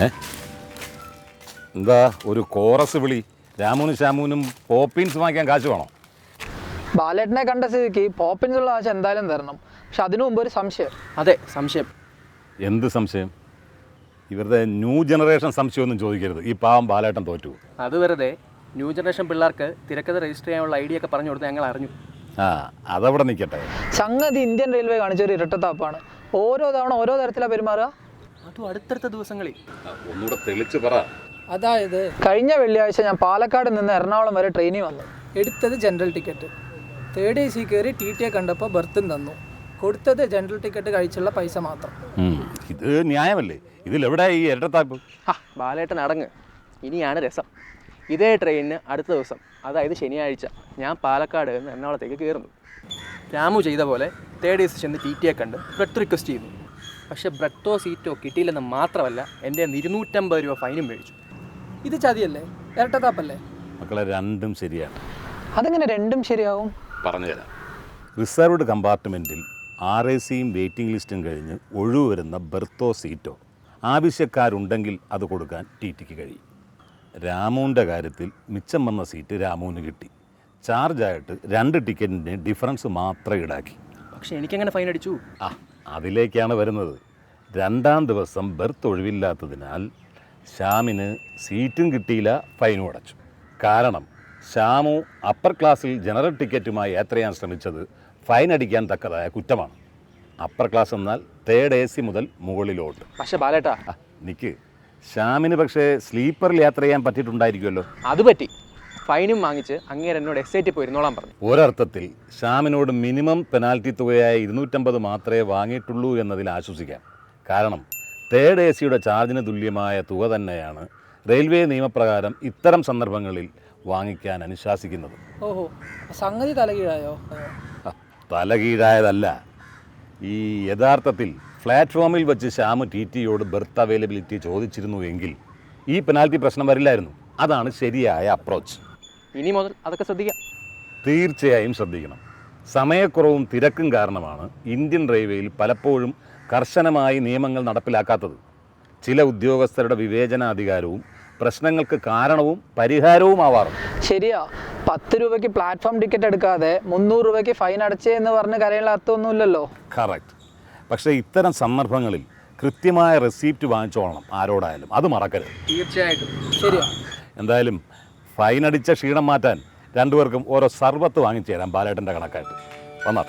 ഏ? എന്താ ഒരു കോറസ് വിളി? രാമുനും ശ്യാമുനും പോപ്പിൻസ് വാങ്ങിക്കാൻ കാശ് വേണോ? ബാലേട്ടനെ കണ്ട സ്ഥിതിക്ക് പോപ്പിൻസ് ഉള്ള കാശ് എന്തായാലും തരണം. പക്ഷെ അതിനു മുമ്പ് ഒരു സംശയം. അതെ സംശയം. എന്ത് സംശയം? ഇവരുടെ ന്യൂ ജനറേഷൻ സംശയമൊന്നും ചോദിക്കരുത്. ഈ പാവം ബാലേട്ടൻ തോറ്റു. അത് വെറുതെ ന്യൂ ജനറേഷൻ പിള്ളേർക്ക് തിരക്കഥ രജിസ്റ്റർ ചെയ്യാനുള്ള ഐഡിയ ഒക്കെ പറഞ്ഞു കൊടുത്ത് ഞങ്ങൾ അറിഞ്ഞു. ആ അതവിടെ നിൽക്കട്ടെ. സംഗതി ഇന്ത്യൻ റെയിൽവേ കാണിച്ച ഒരു ഇരട്ടത്താപ്പാണ്. ഓരോ തവണ ഓരോ തരത്തിലാണ് പെരുമാറുക? അതും അടുത്തടുത്ത ദിവസങ്ങളിൽ. ഒന്നുകൂടെ തെളിച്ച് പറ. അതായത് കഴിഞ്ഞ വെള്ളിയാഴ്ച ഞാൻ പാലക്കാട് നിന്ന് എറണാകുളം വരെ ട്രെയിനിൽ വന്നു. എടുത്തത് general ticket. Third A C കയറി ടി ടിയെ കണ്ടപ്പോൾ ബർത്തും തന്നു. കൊടുത്തത് ജനറൽ ടിക്കറ്റ് കഴിച്ചുള്ള പൈസ മാത്രം. ഇത് ന്യായമല്ലേ? ഇതിലെവിടെ ഈ ഇരട്ടത്താപ്പ്? ആ ബാലേട്ടൻ അടങ്ങ്. ഇനിയാണ് രസം. ഇതേ ട്രെയിനിന് അടുത്ത ദിവസം അതായത് ശനിയാഴ്ച ഞാൻ പാലക്കാട് നിന്ന് എറണാകുളത്തേക്ക് കയറുന്നു. രാമു ചെയ്ത പോലെ തേർഡ് എ സി ചെന്ന് ടി ടിയെ കണ്ട് ബ്രെഡ് റിക്വസ്റ്റ് ചെയ്തു. പക്ഷേ ബ്രെഡോ സീറ്റോ കിട്ടിയില്ലെന്ന് മാത്രമല്ല എന്റെ ഇരുന്നൂറ്റമ്പത് രൂപ ഫൈനും മേടിച്ചു. ഇത് ചതിയല്ലേ? ഇരട്ടത്താപ്പല്ലേ? മക്കളെ രണ്ടും ശരിയാണ്. അതെങ്ങനെ രണ്ടും ശരിയാവും? പറഞ്ഞുതരാം. റിസർവ്ഡ് കമ്പാർട്ട്മെന്റിൽ ആർ എ സിയും വെയിറ്റിംഗ് ലിസ്റ്റും കഴിഞ്ഞ് ഒഴിവ് വരുന്ന ബെർത്തോ സീറ്റോ ആവശ്യക്കാരുണ്ടെങ്കിൽ അത് കൊടുക്കാൻ ടി ടിക്ക് കഴിയും. രാമുവിന്റെ കാര്യത്തിൽ മിച്ചം വന്ന സീറ്റ് രാമുവിന് കിട്ടി. ചാർജായിട്ട് രണ്ട് ടിക്കറ്റിന്റെ ഡിഫറൻസ് മാത്രം ഈടാക്കി. പക്ഷേ എനിക്കങ്ങനെ ഫൈൻ അടിച്ചു ആ അതിലേക്കാണ് വരുന്നത്. രണ്ടാം ദിവസം ബെർത്ത് ഒഴിവില്ലാത്തതിനാൽ ശ്യാമിന് സീറ്റും കിട്ടിയില്ല ഫൈനും അടച്ചു. കാരണം ശ്യാമു അപ്പർ ക്ലാസ്സിൽ ജനറൽ ടിക്കറ്റുമായി യാത്ര ചെയ്യാൻ ശ്രമിച്ചത് ഫൈൻ അടിക്കാൻ തക്കതായ കുറ്റമാണ്. അപ്പർ ക്ലാസ് എന്നാൽ തേർഡ് എ സി മുതൽ മുകളിലോട്ട്. പക്ഷേ ബാലേട്ടാ. നിക്ക്. ശ്യാമിന് പക്ഷേ സ്ലീപ്പറിൽ യാത്ര ചെയ്യാൻ പറ്റിയിട്ടുണ്ടായിരിക്കുമല്ലോ. അത് പറ്റി. ഫൈനും വാങ്ങിച്ച് അങ്ങേര് എന്നോട് എസ്റ്റേറ്റിൽ പോയിരുന്നോളാൻ പറഞ്ഞു. ഒരർത്ഥത്തിൽ ശ്യാമിനോട് മിനിമം പെനാൽറ്റി തുകയായ ഇരുന്നൂറ്റമ്പത് മാത്രമേ വാങ്ങിയിട്ടുള്ളൂ എന്നതിൽ ആശ്വസിക്കാം. കാരണം തേർഡ് എ സിയുടെ ചാർജിന് തുല്യമായ തുക തന്നെയാണ് റെയിൽവേ നിയമപ്രകാരം ഇത്തരം സന്ദർഭങ്ങളിൽ വാങ്ങിക്കാൻ അനുശാസിക്കുന്നത്. ഓഹോ സംഗതി തലകീഴായോ? തലകീഴായതല്ല. ഈ യഥാർത്ഥത്തിൽ പ്ലാറ്റ്ഫോമിൽ വെച്ച് ശ്യാമ് ടി ടിയോട് ബെർത്ത് അവൈലബിലിറ്റി ചോദിച്ചിരുന്നുവെങ്കിൽ ഈ പെനാൽറ്റി പ്രശ്നം വരില്ലായിരുന്നു. അതാണ് ശരിയായ അപ്രോച്ച്. ഇനി മുതൽ അതൊക്കെ ശ്രദ്ധിക്കാം. തീർച്ചയായും ശ്രദ്ധിക്കണം. സമയക്കുറവും തിരക്കും കാരണമാണ് ഇന്ത്യൻ റെയിൽവേയിൽ പലപ്പോഴും കർശനമായി നിയമങ്ങൾ നടപ്പിലാക്കാത്തത്. ചില ഉദ്യോഗസ്ഥരുടെ വിവേചനാധികാരവും പ്രശ്നങ്ങൾക്ക് കാരണവും പരിഹാരവും പരിഹാരവുമാവാറുണ്ട് ശരിയാ. പത്ത് രൂപയ്ക്ക് പ്ലാറ്റ്ഫോം ടിക്കറ്റ് എടുക്കാതെ മുന്നൂറ് രൂപയ്ക്ക് ഫൈൻ അടച്ചേ എന്ന് പറഞ്ഞ് കരയുള്ള അർത്ഥമൊന്നുമില്ലല്ലോ. കറക്റ്റ് പക്ഷേ ഇത്തരം സന്ദർഭങ്ങളിൽ കൃത്യമായ റെസീപ്റ്റ് വാങ്ങിച്ചോളണം ആരോടായാലും. അത് മറക്കരുത്. തീർച്ചയായിട്ടും. ശരിയാ. എന്തായാലും ഫൈൻ അടിച്ച ക്ഷീണം മാറ്റാൻ രണ്ടുപേർക്കും ഓരോ സർബത്ത് വാങ്ങിച്ചു തരാം ബാലേട്ടന്റെ കണക്കായിട്ട്. വന്നാൽ